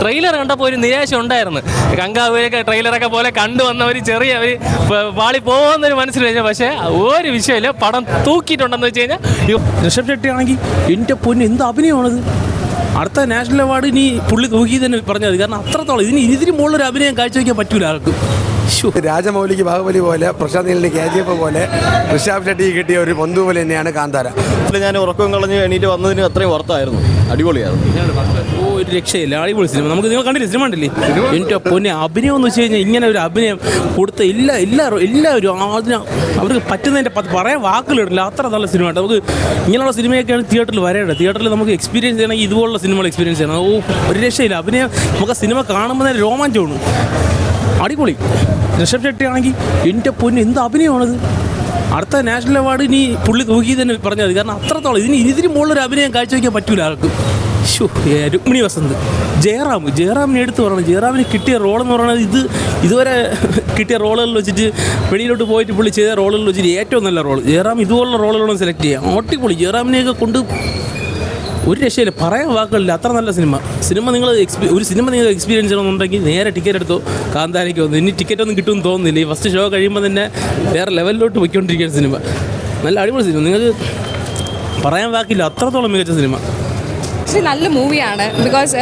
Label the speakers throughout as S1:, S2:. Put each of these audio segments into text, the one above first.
S1: Trailer കണ്ടപ്പോൾ ഒരു നിരാശ ഉണ്ടായിരുന്നു. കങ്കാവൂരൊക്കെ ട്രെയിലറൊക്കെ പോലെ കണ്ടു വന്ന ഒരു ചെറിയ ഒരു പാളി പോകുന്നൊരു മനസ്സിൽ വെച്ചാൽ പക്ഷേ ഒരു വിഷയമില്ല. പടം തൂക്കിയിട്ടുണ്ടെന്ന് വെച്ച് കഴിഞ്ഞാൽ
S2: ഋഷഭ് ഷെട്ടി ആണെങ്കിൽ എന്റെ പൊന്ന് എന്ത് അഭിനയമാണത്? അടുത്ത നാഷണൽ അവാർഡ് ഇനി പുള്ളി തൂക്കി തന്നെ പറഞ്ഞത് കാരണം അത്രത്തോളം ഇതിന് ഇതിന് മുകളിലൊരു അഭിനയം കാഴ്ചവെക്കാൻ പറ്റൂല ആർക്കും.
S3: രാജമൗലിക്ക് ബാഹുബലി പോലെ പ്രശാന്ത് നീലിന് കെ ജി എഫ് പോലെ ഋഷാബ് ഷെട്ടിക്ക് കിട്ടിയ ഒരു പൊന്തു പോലെ തന്നെയാണ് കാന്താര.
S4: ഇതിൽ ഞാൻ ഉറക്കം കളഞ്ഞ് എണീറ്റ് വന്നതിന് അത്രയും വർത്തായിരുന്നു. അടിപൊളിയായിരുന്നു.
S2: ഒരു രക്ഷയില്ല. അടിപൊളി സിനിമ. നമുക്ക് നിങ്ങൾ കണ്ടില്ല? സിനിമ കണ്ടില്ലേ? എന്റെ പൊന്നെ അഭിനയം എന്ന് വെച്ച് കഴിഞ്ഞാൽ ഇങ്ങനെ ഒരു അഭിനയം കൊടുത്ത ഇല്ല എല്ലാവരും എല്ലാവരും അതിന് അവർക്ക് പറ്റുന്നതിന്റെ പറയാൻ വാക്കുകളില്ല അത്ര നല്ല സിനിമ നമുക്ക് ഇങ്ങനെയുള്ള സിനിമയൊക്കെയാണ് തിയേറ്ററിൽ വരേണ്ടത് തിയേറ്ററിൽ നമുക്ക് എക്സ്പീരിയൻസ് ചെയ്യണമെങ്കിൽ ഇതുപോലുള്ള സിനിമകൾ എക്സ്പീരിയൻസ് ചെയ്യണം. ഓ ഒരു രക്ഷയില്ല. അഭിനയം നമുക്ക് ആ സിനിമ കാണുമ്പോൾ തന്നെ രോമാഞ്ചമാണ് അടിപൊളി. ഋഷഭ് ഷെട്ടി ആണെങ്കിൽ എന്റെ പൊന്ന് എന്ത് അഭിനയമാണത്? അടുത്ത നാഷണൽ അവാർഡ് ഇനി പുള്ളി തൂക്കി തന്നെ പറഞ്ഞത് കാരണം അത്രത്തോളം ഇതിന് ഇതിന് മുകളിലൊരു അഭിനയം കാഴ്ചവെക്കാൻ പറ്റൂല ആർക്കും ശോ, രുക്മിണി വസന്ത്. ജയറാം ജയറാമിനെ എടുത്ത് പറയണം. ജയറാമിന് കിട്ടിയ റോൾ എന്ന് പറയുന്നത് ഇത് ഇതുവരെ കിട്ടിയ റോളുകളിൽ വെച്ചിട്ട് വെളിയിലോട്ട് പോയിട്ട് പുള്ളി ചെയ്ത റോളുകളിൽ വെച്ചിട്ട് ഏറ്റവും നല്ല റോൾ ജയറാം ഇതുപോലുള്ള റോളുകളാണ് സെലക്ട് ചെയ്യുക ഒട്ടിപ്പൊളി ജയറാമിനെയൊക്കെ കൊണ്ട് ഒരു രക്ഷയില്ല. പറയാൻ വാക്കുകളില്ല. അത്ര നല്ല സിനിമ. സിനിമ നിങ്ങൾ എക്സ്പീ ഒരു സിനിമ നിങ്ങൾ എക്സ്പീരിയൻസ് ചെയ്യണമെന്നുണ്ടെങ്കിൽ നേരെ ടിക്കറ്റ് എടുത്തോ കാന്താരയ്ക്ക് വന്നു. ഇനി ടിക്കറ്റ് ഒന്നും കിട്ടുമെന്ന് തോന്നുന്നില്ല. ഈ ഫസ്റ്റ് ഷോ കഴിയുമ്പോൾ തന്നെ വേറെ ലെവലിലോട്ട് പോയിക്കൊണ്ടിരിക്കുന്ന സിനിമ. നല്ല അടിപൊളി സിനിമ. നിങ്ങൾക്ക് പറയാൻ വാക്കില്ല. അത്രത്തോളം മികച്ച സിനിമ.
S5: ആക്ച്വലി നല്ല മൂവിയാണ് ബിക്കോസ്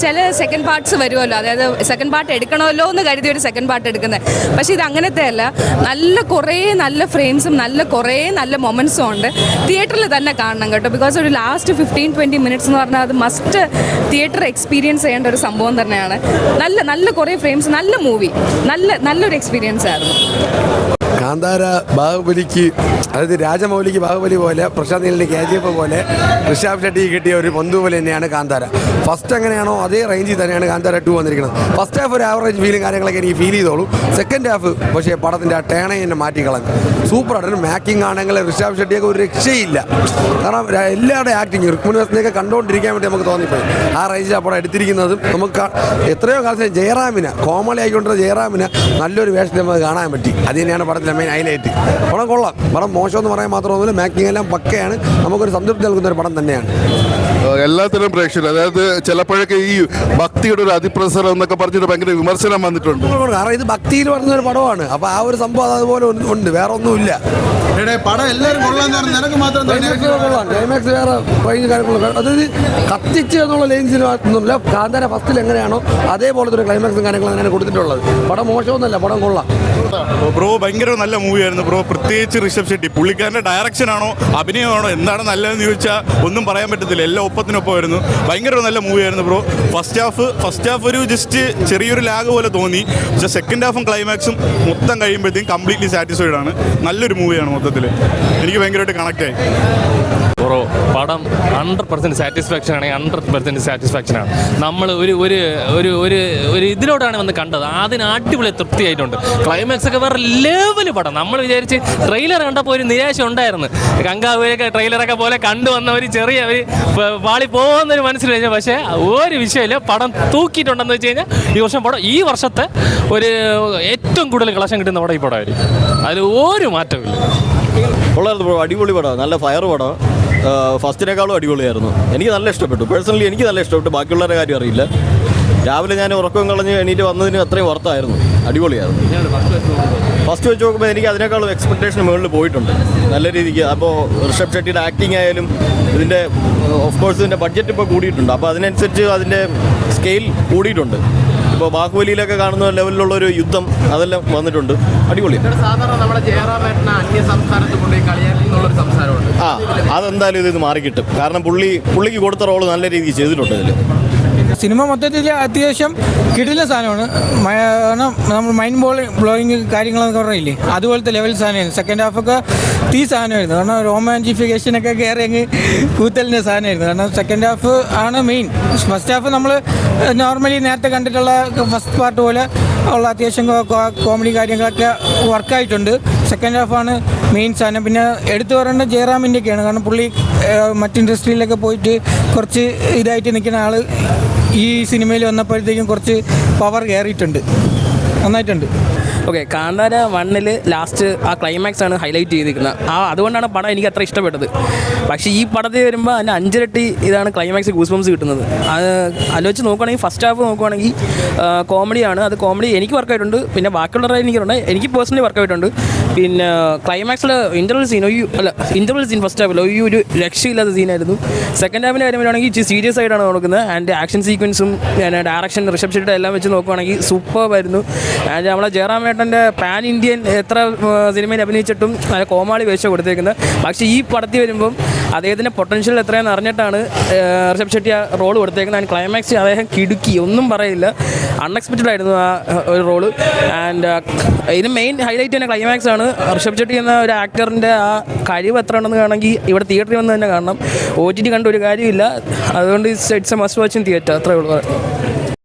S5: ചില സെക്കൻഡ് പാർട്സ് വരുമല്ലോ. അതായത് സെക്കൻഡ് പാർട്ട് എടുക്കണമല്ലോ എന്ന് കരുതി ഒരു സെക്കൻഡ് പാർട്ട് എടുക്കുന്നത്. പക്ഷേ ഇത് അങ്ങനത്തെ അല്ല. നല്ല കുറേ നല്ല ഫ്രെയിംസും നല്ല കുറേ നല്ല മൊമെൻസും ഉണ്ട്. തിയേറ്ററിൽ തന്നെ കാണണം കേട്ടോ. ബിക്കോസ് ഒരു ലാസ്റ്റ് ഫിഫ്റ്റീൻ ട്വന്റി മിനിറ്റ്സ് എന്ന് പറഞ്ഞാൽ അത് മസ്റ്റ് തിയേറ്റർ എക്സ്പീരിയൻസ് ചെയ്യേണ്ട ഒരു സംഭവം തന്നെയാണ്. നല്ല നല്ല കുറേ ഫ്രെയിംസ് നല്ല മൂവി നല്ല നല്ലൊരു എക്സ്പീരിയൻസ് ആയിരുന്നു.
S3: കാന്താര ബാഹുബലിക്ക് അതായത് രാജമൗലിക്ക് ബാഹുബലി പോലെ പ്രശാന്ത് നീലിന് കെ ജി എഫ് പോലെ ഋഷാബ് ഷെട്ടിക്ക് കിട്ടിയ ഒരു പൊന്തു പോലെ തന്നെയാണ് കാന്താര. ഫസ്റ്റ് എങ്ങനെയാണോ അതേ റേഞ്ചിൽ തന്നെയാണ് കാന്താര ടു വന്നിരിക്കുന്നത്. ഫസ്റ്റ് ഹാഫ് ഒരു ആവറേജ് ഫീലും കാര്യങ്ങളൊക്കെ എനിക്ക് ഫീൽ ചെയ്തോളൂ. സെക്കൻഡ് ഹാഫ് പക്ഷേ പടത്തിന്റെ ആ ടേണയെ തന്നെ മാറ്റിക്കളഞ്ഞു സൂപ്പറായിട്ട് മാക്കിംഗ് ആണെങ്കിൽ ഋഷാബ് ഷെട്ടിയൊക്കെ ഒരു രക്ഷയില്ല. കാരണം എല്ലാവരുടെ ആക്ടിങ് രുക്മിണി വസനെയൊക്കെ കണ്ടുകൊണ്ടിരിക്കാൻ വേണ്ടി നമുക്ക് തോന്നിപ്പോയി. ആ റേഞ്ചിൽ ആ പടം എടുത്തിരിക്കുന്നതും നമുക്ക് എത്രയോ കാലത്തിന് ജയറാമിന് കോമളി ആയിക്കൊണ്ടിരുന്ന ജയറാമിന് നല്ലൊരു വേഷം നമുക്ക് കാണാൻ പറ്റി. അത് തന്നെയാണ് പടത്തിലെ മെയിൻ ഹൈലൈറ്റ് പടം കൊള്ളാം. പടം മോശമെന്ന് പറയാൻ മാത്രമൊന്നുമില്ല. മേക്കിംഗ് എല്ലാം പക്കയാണ്. നമുക്കൊരു സംതൃപ്തി നൽകുന്ന ഒരു പടം തന്നെയാണ്.
S6: എല്ലാത്തരം പ്രേക്ഷകർ അതായത് ചിലപ്പോഴൊക്കെ ഈ ഭക്തിയുടെ ഒരു അതിപ്രസരം എന്നൊക്കെ പറഞ്ഞിട്ട് ഭയങ്കര വിമർശനം വന്നിട്ടുണ്ട്.
S3: കാരണം ഇത് ഭക്തിയിൽ വരുന്ന ഒരു പടമാണ്. അപ്പോൾ ആ ഒരു സംഭവം അതുപോലെ ഉണ്ട്- വേറെ ഒന്നുമില്ല.
S7: പടം എല്ലാവരും നിനക്ക് മാത്രം
S3: ക്ലൈമാക്സ് ക്ലൈമാക്സ് വേറെ അതായത് കത്തിച്ച് എന്നുള്ള ലെയിൻസിന് ഒന്നുമില്ല കാന്താര ഫസ്റ്റിൽ എങ്ങനെയാണോ അതേപോലത്തെ ഒരു ക്ലൈമാക്സും കാര്യങ്ങളും അങ്ങനെ കൊടുത്തിട്ടുള്ളത്. പടം മോശമൊന്നുമല്ല പടം കൊള്ളാം.
S8: ബ്രോ ഭയങ്കര നല്ല മൂവിയായിരുന്നു ബ്രോ പ്രത്യേകിച്ച് ഋഷഭ് ഷെട്ടി. പുള്ളിക്കാരന്റെ ഡയറക്ഷൻ ആണോ അഭിനയമാണോ എന്താണ് നല്ലതെന്ന് ചോദിച്ചാൽ ഒന്നും പറയാൻ പറ്റത്തില്ല. എല്ലാം ഒപ്പത്തിനൊപ്പമായിരുന്നു ഭയങ്കര നല്ല മൂവിയായിരുന്നു bro first half first half ഒരു ജസ്റ്റ് ചെറിയൊരു ലാഗ് പോലെ തോന്നി. പക്ഷേ സെക്കൻഡ് ഹാഫും ക്ലൈമാക്സും മൊത്തം കഴിയുമ്പോഴത്തേക്കും കംപ്ലീറ്റ്ലി സാറ്റിസ്ഫൈഡ് ആണ്. നല്ലൊരു മൂവിയാണ് മൊത്തത്തിൽ എനിക്ക് ഭയങ്കരമായിട്ട് കണക്റ്റായി
S1: ബ്രോ പടം ഹൺഡ്രഡ് പെർസെന്റ് സാറ്റിസ്ഫാക്ഷൻ ആണെങ്കിൽ ഹൺഡ്രഡ് പെർസെന്റ് സാറ്റിസ്ഫാക്ഷൻ ആണ്. നമ്മൾ ഒരു ഒരു ഒരു ഒരു ഒരു ഇതിലോട്ടാണ് വന്ന് കണ്ടത്. അതിന് അടിപൊളി തൃപ്തിയായിട്ടുണ്ട്. ക്ലൈമാക്സ് ഒക്കെ വേറെ ലെവൽ പടം. നമ്മൾ വിചാരിച്ച് ട്രെയിലർ കണ്ടപ്പോൾ ഒരു നിരാശ ഉണ്ടായിരുന്നു. കങ്കാവൂരൊക്കെ ട്രെയിലറൊക്കെ പോലെ കണ്ടു വന്ന ഒരു ചെറിയ ഒരു പാളി പോകുന്നൊരു മനസ്സിൽ വെച്ചാൽ പക്ഷേ ഒരു വിഷയമില്ല. പടം തൂക്കിയിട്ടുണ്ടെന്ന് വെച്ച് കഴിഞ്ഞാൽ ഈ വർഷം പടം ഈ വർഷത്തെ ഒരു ഏറ്റവും കൂടുതൽ കളക്ഷൻ കിട്ടുന്ന പടം ഈ പടമായിരിക്കും. അതിൽ ഒരു മാറ്റമില്ല
S4: അടിപൊളി പടം. നല്ല ഫയർ പടം. ഫസ്റ്റിനേക്കാളും അടിപൊളിയായിരുന്നു. എനിക്ക് നല്ല ഇഷ്ടപ്പെട്ടു. പേഴ്സണലി എനിക്ക് നല്ല ഇഷ്ടപ്പെട്ടു. ബാക്കിയുള്ളവരുടെ കാര്യം അറിയില്ല. രാവിലെ ഞാൻ ഉറക്കം കളഞ്ഞ് എണീറ്റ് വന്നതിന് അത്രയും വർത്തായിരുന്നു. അടിപൊളിയായിരുന്നു. ഫസ്റ്റ് വെച്ച് നോക്കുമ്പോൾ എനിക്ക് അതിനേക്കാളും എക്സ്പെക്ടേഷൻ മുകളിൽ പോയിട്ടുണ്ട്. നല്ല രീതിക്ക് അപ്പോൾ ഋഷഭ് ഷെട്ടിയുടെ ആക്ടിങ് ആയാലും ഇതിന്റെ ഓഫ് കോഴ്സ് ഇതിന്റെ ബഡ്ജറ്റ് ഇപ്പോൾ കൂടിയിട്ടുണ്ട്. അപ്പോൾ അതിനനുസരിച്ച് അതിന്റെ സ്കെയിൽ കൂടിയിട്ടുണ്ട്. ഇപ്പോൾ ബാഹുബലിയിലൊക്കെ കാണുന്ന ലെവലിലുള്ള ഒരു യുദ്ധം അതെല്ലാം വന്നിട്ടുണ്ട്. അടിപൊളി.
S9: സാധാരണ നമ്മുടെ ജയറാമേട്ടനെ അന്യ സംസ്ഥാനത്ത് കൊണ്ടുപോയി കളിയാക്കി
S4: അതെന്തായാലും ഇത് മാറി കിട്ടും കാരണം പുള്ളി പുള്ളിക്ക് കൊടുത്ത റോൾ നല്ല രീതിയിൽ ചെയ്തിട്ടുണ്ട് ഇതിൽ
S10: സിനിമ മൊത്തത്തിൽ അത്യാവശ്യം കിടില സാധനമാണ്. കാരണം നമ്മൾ മൈൻഡ് ബോൾ ബ്ലോയിങ് കാര്യങ്ങളൊക്കെ പറഞ്ഞില്ലേ അതുപോലത്തെ ലെവൽ സാധനമായിരുന്നു. സെക്കൻഡ് ഹാഫൊക്കെ തീ സാധനമായിരുന്നു. കാരണം റോമാന്റിഫിക്കേഷനൊക്കെ കയറി അങ്ങ് കൂത്തലിന്റെ സാധനമായിരുന്നു. കാരണം സെക്കൻഡ് ഹാഫ് ആണ് മെയിൻ ഫസ്റ്റ് ഹാഫ് നമ്മൾ നോർമലി നേരത്തെ കണ്ടിട്ടുള്ള ഫസ്റ്റ് പാർട്ട് പോലെ ഉള്ള അത്യാവശ്യം കോമഡി കാര്യങ്ങളൊക്കെ വർക്കായിട്ടുണ്ട് സെക്കൻഡ് ഹാഫാണ് മെയിൻ സാധനം. പിന്നെ എടുത്തു പറയേണ്ട ജയറാമിന്റെയൊക്കെയാണ്. കാരണം പുള്ളി മറ്റ് ഇൻഡസ്ട്രിയിലൊക്കെ പോയിട്ട് കുറച്ച് ഇതായിട്ട് നിൽക്കുന്ന ആൾ ഈ സിനിമയിൽ വന്നപ്പോഴത്തേക്കും കുറച്ച് പവർ കയറിയിട്ടുണ്ട്. നന്നായിട്ടുണ്ട്.
S11: ഓക്കെ കാന്താര വണ്ണിൽ ലാസ്റ്റ് ആ ക്ലൈമാക്സ് ആണ് ഹൈലൈറ്റ് ചെയ്തിരിക്കുന്നത്. ആ അതുകൊണ്ടാണ് പടം എനിക്ക് അത്ര ഇഷ്ടപ്പെട്ടത്. പക്ഷേ ഈ പടത്തിൽ വരുമ്പോൾ അതിന് അഞ്ചിരട്ടി ഇതാണ് ക്ലൈമാക്സ് ഗൂസ് ബംസ് കിട്ടുന്നത്. അത് ആലോചിച്ച് നോക്കുകയാണെങ്കിൽ ഫസ്റ്റ് ഹാഫ് നോക്കുകയാണെങ്കിൽ കോമഡിയാണ് അത് കോമഡി എനിക്ക് വർക്ക് ആയിട്ടുണ്ട്. പിന്നെ ബാക്കിയുള്ളവരെ എനിക്കുണ്ട്. എനിക്ക് പേഴ്സണലി വർക്ക് ആയിട്ടുണ്ട്. പിന്നെ ക്ലൈമാക്സിൽ ഇന്റർവൽ സീൻ ഒയ്യു അല്ല ഇന്റർവൽ സീൻ ഫസ്റ്റ് ഹാഫിൽ ഒയ്യു ഒരു രക്ഷയില്ലാത്ത സീനായിരുന്നു സെക്കൻഡ് ഹാഫിന്റെ കാര്യം വരുവാണെങ്കിൽ ഇച്ചിരി സീരിയസ് ആയിട്ടാണ് നോക്കുന്നത്. ആൻഡ് ആക്ഷൻ സീക്വൻസും ഡയറക്ഷൻ റിസപ്ഷൻ എല്ലാം വെച്ച് നോക്കുകയാണെങ്കിൽ സൂപ്പർ ആയിരുന്നു. ആൻഡ് നമ്മളെ ജയറാമേട്ടന്റെ പാൻ ഇന്ത്യൻ എത്ര സിനിമയിൽ അഭിനയിച്ചിട്ടും നല്ല കോമാളി വേഷം കൊടുത്തേക്കുന്നത്. പക്ഷേ ഈ പടത്തിൽ വരുമ്പം അദ്ദേഹത്തിന്റെ പൊട്ടൻഷ്യൽ എത്രയാണെന്ന് അറിഞ്ഞിട്ടാണ് ഋഷഭ് ഷെട്ടി ആ റോൾ കൊടുത്തേക്കുന്നത്. ആൻഡ് ക്ലൈമാക്സ് അദ്ദേഹം കിടുക്കി. ഒന്നും പറയില്ല. അൺഎക്സ്പെക്റ്റഡ് ആയിരുന്നു ആ ഒരു റോൾ. ആൻഡ് ഇതിന് മെയിൻ ഹൈലൈറ്റ് തന്നെ ക്ലൈമാക്സ് ആണ്. ഋഷഭ് ഷെട്ടി എന്ന ഒരു ആക്ടറിന്റെ ആ കഴിവ് എത്ര ഉണ്ടെന്ന് കാണണമെങ്കിൽ ഇവിടെ തിയേറ്ററിൽ വന്ന് തന്നെ കാണണം. ഒ ടി ടി കണ്ട ഒരു കാര്യമില്ല. അതുകൊണ്ട് it's a must watching theatre അത്രേ ഉള്ളൂ.